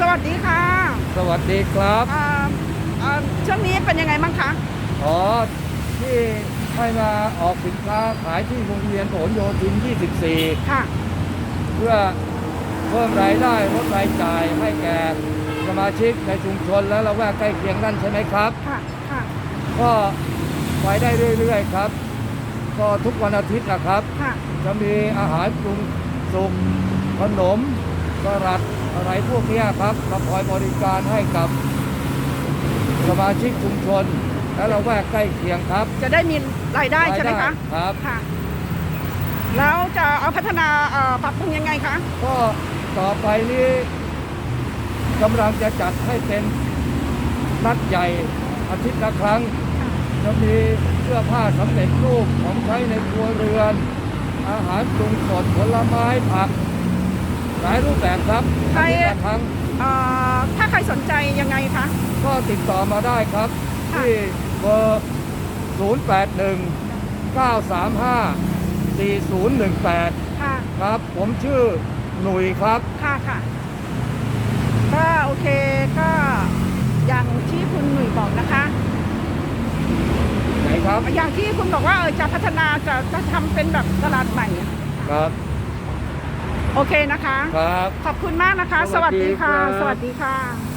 สวัสดีค่ะสวัสดีครับอ่าอ่าช่วงนี้เป็นยังไงบ้างคะอ๋อที่ให้มาออกสินค้าขายที่วงเวียนผลโยธิน 24 ค่ะ เพื่อเพิ่มรายได้ลดรายจ่ายให้แก่สมาชิกในชุมชนและละแวกใกล้เคียงนั่นใช่ไหมครับ ค่ะ ค่ะ ก็ไปได้เรื่อยๆครับ ก็ทุกวันอาทิตย์นะครับ ค่ะ จะมีอาหารปรุงสุกขนมสลัด อะไรพวกเนี้ยครับมาคอยบริการให้กับสมาชิกชุมชน และละแวกใกล้เคียงครับ จะได้มีรายได้ใช่ไหมคะครับค่ะ แล้วจะเอาพัฒนาเอ่อปรับปรุงยังไงคะก็ต่อไปนี้กำลังจะจัดให้เป็นนัดใหญ่อาทิตย์ละครั้ง จะมีเสื้อผ้าสำเร็จรูปของใช้ในครัวเรือน อาหารปรุงสดผลไม้ผัก หลายรูปแบบครับใครอาทิตย์ละครั้งเอ่อถ้าใครสนใจยังไงคะ ก็ติดต่อมาได้ครับ ค่ะ ที่เบอร์ 081 935 4018 ค่ะครับ ผมชื่อหนุ่ยครับ ค่ะค่ะก็โอเคก็อย่างที่คุณหนุ่ยบอกนะคะ ไหนครับ อย่างที่คุณบอกว่าเออจะพัฒนาจะจะทำเป็นแบบตลาดใหม่อะครับ โอเคนะคะ ครับ ขอบคุณมากนะคะ สสวัวัสสดีดีค่ะครับสวัสดีค่ะ